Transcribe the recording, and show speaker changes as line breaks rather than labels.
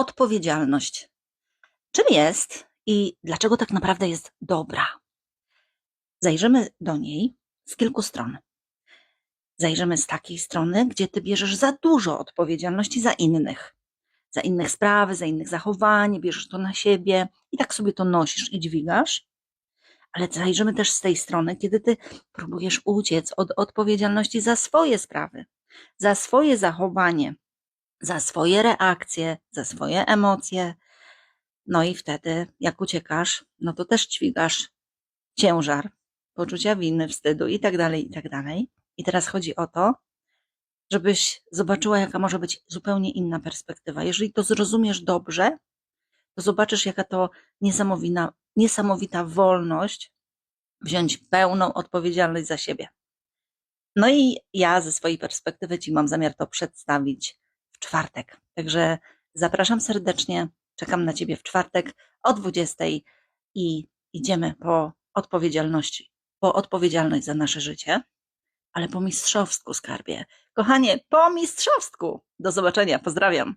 odpowiedzialność. Czym jest i dlaczego tak naprawdę jest dobra? Zajrzymy do niej z kilku stron. Zajrzymy z takiej strony, gdzie ty bierzesz za dużo odpowiedzialności za innych. Za innych sprawy, za innych zachowań, bierzesz to na siebie i tak sobie to nosisz i dźwigasz. Ale zajrzymy też z tej strony, kiedy ty próbujesz uciec od odpowiedzialności za swoje sprawy, za swoje zachowanie, za swoje reakcje, za swoje emocje. No i wtedy, jak uciekasz, no to też dźwigasz ciężar poczucia winy, wstydu i tak dalej, i tak dalej. I teraz chodzi o to, żebyś zobaczyła, jaka może być zupełnie inna perspektywa. Jeżeli to zrozumiesz dobrze, to zobaczysz, jaka to niesamowita, niesamowita wolność wziąć pełną odpowiedzialność za siebie. No i ja ze swojej perspektywy Ci mam zamiar to przedstawić czwartek. Także zapraszam serdecznie, czekam na Ciebie w czwartek o 20 i idziemy po odpowiedzialności, po odpowiedzialność za nasze życie, ale po mistrzowsku skarbie. Kochanie, po mistrzowsku. Do zobaczenia, pozdrawiam.